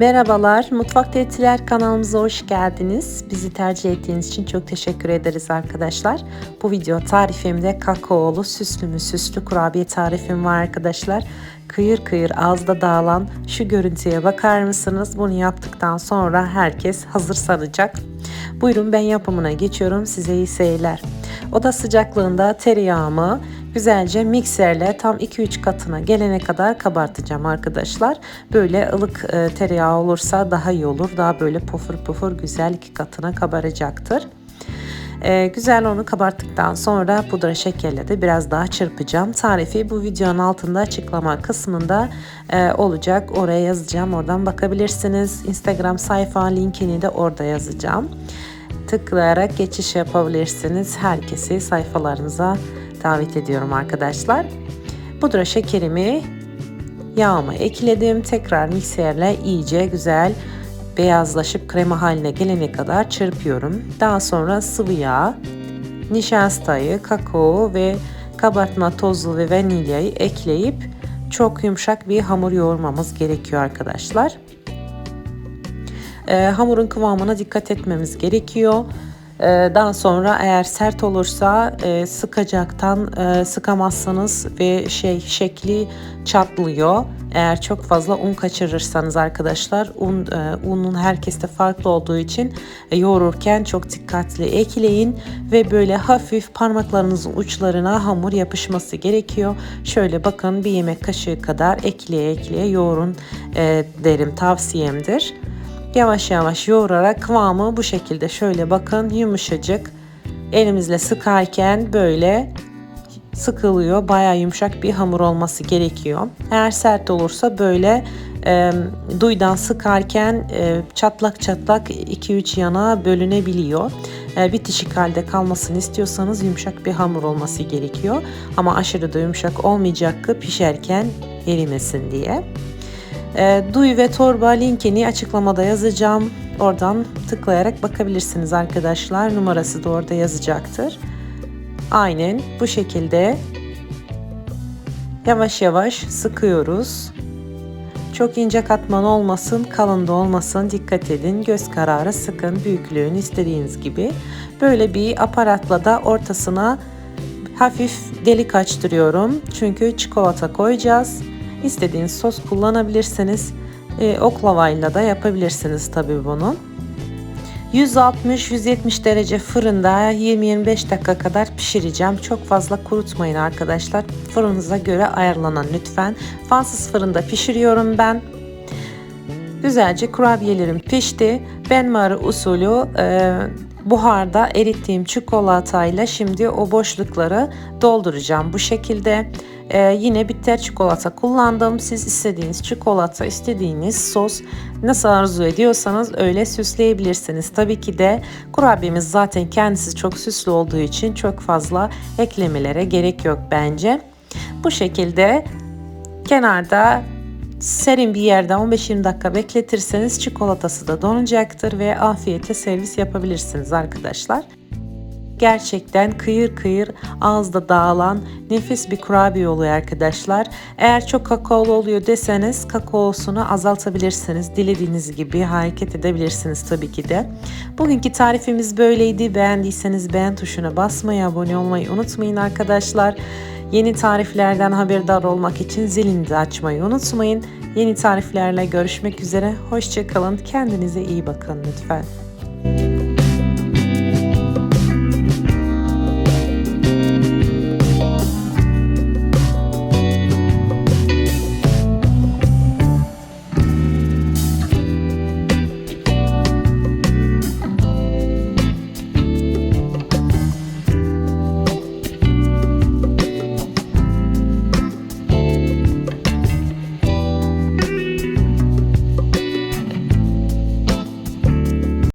Merhabalar, Mutfak Tetiler kanalımıza hoş geldiniz. Bizi tercih ettiğiniz için çok teşekkür ederiz arkadaşlar. Bu video tarifimde kakaolu süslü mü süslü kurabiye tarifim var arkadaşlar. Kıyır kıyır ağızda dağılan şu görüntüye bakar mısınız? Bunu yaptıktan sonra herkes hazır sanacak. Buyurun ben yapımına geçiyorum. Size iyi seyirler. Oda sıcaklığında tereyağımı güzelce mikserle tam 2-3 katına gelene kadar kabartacağım arkadaşlar. Böyle ılık e, tereyağı olursa daha iyi olur. Daha böyle pufur pufur güzel iki katına kabaracaktır. Ee, güzel onu kabarttıktan sonra pudra şekerle de biraz daha çırpacağım. Tarifi bu videonun altında açıklama kısmında e, olacak. Oraya yazacağım. Oradan bakabilirsiniz. Instagram sayfa linkini de orada yazacağım. Tıklayarak geçiş yapabilirsiniz. Herkesi sayfalarınıza davet ediyorum arkadaşlar. Pudra şekerimi yağıma ekledim. Tekrar mikserle iyice güzel beyazlaşıp krema haline gelene kadar çırpıyorum. Daha sonra sıvı yağ, nişastayı, kakao ve kabartma tozu ve vanilyayı ekleyip çok yumuşak bir hamur yoğurmamız gerekiyor arkadaşlar. Ee, hamurun kıvamına dikkat etmemiz gerekiyor. Ee, daha sonra eğer sert olursa e, sıkacaktan e, sıkamazsanız ve şey şekli çatlıyor. Eğer çok fazla un kaçırırsanız arkadaşlar un e, unun herkeste farklı olduğu için yoğururken çok dikkatli ekleyin ve böyle hafif parmaklarınızın uçlarına hamur yapışması gerekiyor. Şöyle bakın bir yemek kaşığı kadar ekleye ekleye yoğurun derim tavsiyemdir. Yavaş yavaş yoğurarak kıvamı bu şekilde şöyle bakın yumuşacık. Elimizle sıkarken böyle sıkılıyor. Baya yumuşak bir hamur olması gerekiyor. Eğer sert olursa böyle e, duydan sıkarken e, çatlak çatlak 2-3 yana bölünebiliyor. E, bitişik halde kalmasını istiyorsanız yumuşak bir hamur olması gerekiyor. Ama aşırı da yumuşak olmayacak ki pişerken erimesin diye. E, Duy ve torba linkini açıklamada yazacağım. Oradan tıklayarak bakabilirsiniz arkadaşlar. Numarası da orada yazacaktır. Aynen bu şekilde yavaş yavaş sıkıyoruz. Çok ince katman olmasın, kalın da olmasın dikkat edin. Göz kararı sıkın büyüklüğünü istediğiniz gibi. Böyle bir aparatla da ortasına hafif delik açtırıyorum. Çünkü çikolata koyacağız. İstediğiniz sos kullanabilirsiniz. E, oklavayla da yapabilirsiniz tabii bunu. 160-170 derece fırında 20-25 dakika kadar pişireceğim. Çok fazla kurutmayın arkadaşlar. Fırınıza göre ayarlanan lütfen. Fansız fırında pişiriyorum ben. Güzelce kurabiyelerim pişti. Benmari usulü e, buharda erittiğim çikolatayla şimdi o boşlukları dolduracağım bu şekilde. Ee, yine bitter çikolata kullandım. Siz istediğiniz çikolata, istediğiniz sos nasıl arzu ediyorsanız öyle süsleyebilirsiniz. Tabii ki de kurabiyemiz zaten kendisi çok süslü olduğu için çok fazla eklemelere gerek yok bence. Bu şekilde kenarda serin bir yerde 15-20 dakika bekletirseniz çikolatası da donacaktır ve afiyete servis yapabilirsiniz arkadaşlar. Gerçekten kıyır kıyır ağızda dağılan nefis bir kurabiye oluyor arkadaşlar. Eğer çok kakaolu oluyor deseniz kakaosunu azaltabilirsiniz. Dilediğiniz gibi hareket edebilirsiniz tabii ki de. Bugünkü tarifimiz böyleydi. Beğendiyseniz beğen tuşuna basmayı, abone olmayı unutmayın arkadaşlar. Yeni tariflerden haberdar olmak için zilini de açmayı unutmayın. Yeni tariflerle görüşmek üzere. Hoşçakalın. Kendinize iyi bakın lütfen.